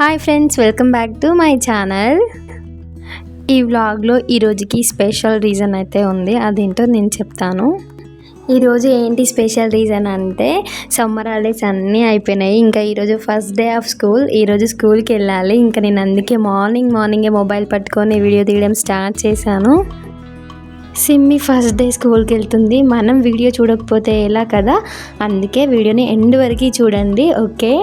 Hi friends welcome back to my channel ఈ వ్లాగ్లో ఈరోజుకి special reason అయితే ఉంది అదేంటో నేను చెప్తాను. ఈరోజు ఏంటి స్పెషల్ రీజన్ అంటే సమ్మర్ హాలిడేస్ అన్నీ అయిపోయినాయి. ఇంకా ఈరోజు ఫస్ట్ డే ఆఫ్ స్కూల్ ఈరోజు స్కూల్కి వెళ్ళాలి. ఇంకా నేను అందుకే మార్నింగ్ మార్నింగే మొబైల్ పట్టుకొని వీడియో తీయడం స్టార్ట్ చేశాను. సిమ్మి ఫస్ట్ డే స్కూల్కి వెళ్తుంది. మనం వీడియో చూడకపోతే ఎలా కదా? అందుకే వీడియోని ఎండ్ వరకు చూడండి ఓకే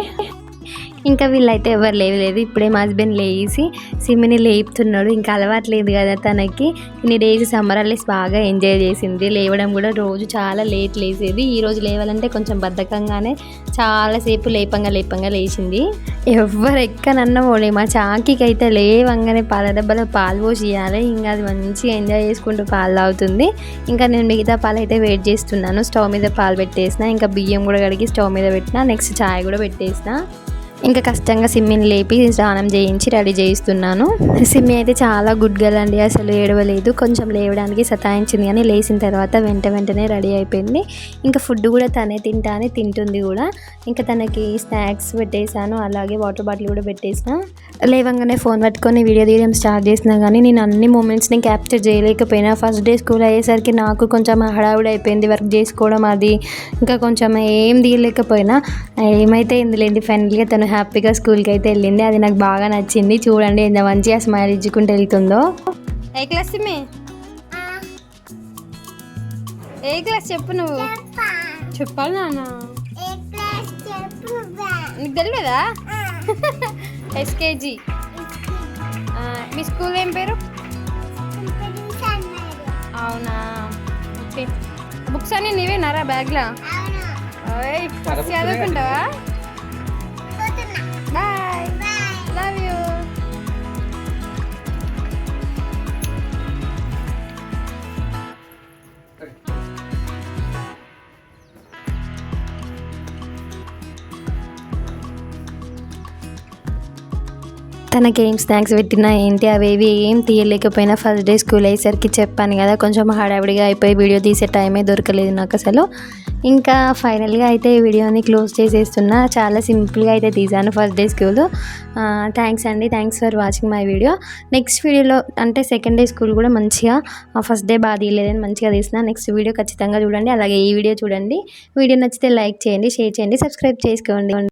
ఇంకా వీళ్ళైతే ఎవరు లేవలేదు ఇప్పుడే మా హస్బెండ్ లేచి సిమ్మిని లేపుతున్నాడు. ఇంకా అలవాట్లేదు కదా తనకి. ఇన్ని డేస్ సమ్మర్ హాలిడేస్ బాగా ఎంజాయ్ చేసింది. లేవడం కూడా రోజు చాలా లేట్ లేసేది ఈరోజు లేవాలంటే కొంచెం బద్ధకంగానే చాలాసేపు లేపంగా లేపంగా లేచింది. ఎవరు ఎక్కనన్నా పోలే. మా చాకీకి అయితే లేవంగానే పాల డబ్బాలో పాలు పోసి ఇవ్వాలి ఇంకా అది మంచిగా ఎంజాయ్ చేసుకుంటూ పాలు తాగుతుంది. ఇంకా నేను మిగతా పాలు అయితే వెయిట్ చేస్తున్నాను. స్టవ్ మీద పాలు పెట్టేసిన. ఇంకా బియ్యం కూడా కడిగి స్టవ్ మీద పెట్టిన. నెక్స్ట్ చాయ్ కూడా పెట్టేసిన. ఇంకా కష్టంగా సిమ్మిని లేపి స్నానం చేయించి రెడీ చేయిస్తున్నాను. సిమ్మి అయితే చాలా గుడ్ గర్ల్ అండి అసలు ఏడవలేదు. కొంచెం లేవడానికి సతాయించింది కానీ లేచిన తర్వాత వెంట వెంటనే రెడీ అయిపోయింది. ఇంకా ఫుడ్ కూడా తనే తింటా అని తింటుంది కూడా. ఇంకా తనకి స్నాక్స్ పెట్టేశాను అలాగే వాటర్ బాటిల్ కూడా పెట్టేసిన. లేవంగానే ఫోన్ పట్టుకొని వీడియో తీయడం స్టార్ట్ చేసినా కానీ నేను అన్ని మూమెంట్స్ని క్యాప్చర్ చేయలేకపోయినా. ఫస్ట్ డే స్కూల్ అయ్యేసరికి నాకు కొంచెం హడావుడి అయిపోయింది వర్క్ చేసుకోవడం అది. ఇంకా కొంచెం ఏం తీయలేకపోయినా. ఏమైతే ఇందులేండి ఫైనల్గా తను హ్యాపీగా స్కూల్కి అయితే వెళ్ళింది. అది నాకు బాగా నచ్చింది. చూడండి ఎంత మంచిగా స్మైల్ ఇచ్చుకుంటూ వెళ్తుందో. ఏ క్లాస్ సిమ్మి ఏ క్లాస్ చెప్పు నువ్వు? చెప్పాలి నాన్న. నీకు తెలియదా ఎస్కేజీ. మీ స్కూల్ ఏం పేరు? అవునా? ఓకే. బుక్స్ అన్నీ నీవేనారా బ్యాగ్లో? ఫస్ట్ చదువుకుంటావా? తనకి ఏం స్నాక్స్ పెట్టినా ఏంటి అవేవి ఏం తీయలేకపోయినా ఫస్ట్ డే స్కూల్ అయ్యేసరికి చెప్పాను కదా కొంచెం హడావిడిగా అయిపోయి వీడియో తీసే టైమే దొరకలేదు నాకు అసలు. ఇంకా ఫైనల్గా అయితే ఈ వీడియోని క్లోజ్ చేసేస్తున్నా. చాలా సింపుల్గా అయితే తీసాను ఫస్ట్ డే స్కూల్ థ్యాంక్స్ అండి thanks for watching my video next వీడియోలో అంటే సెకండ్ డే స్కూల్ కూడా మంచిగా ఫస్ట్ డే బాగా తీయలేదని మంచిగా తీసిన. నెక్స్ట్ వీడియో ఖచ్చితంగా చూడండి అలాగే ఈ వీడియో చూడండి. వీడియో నచ్చితే లైక్ చేయండి షేర్ చేయండి సబ్స్క్రైబ్ చేసుకోండి.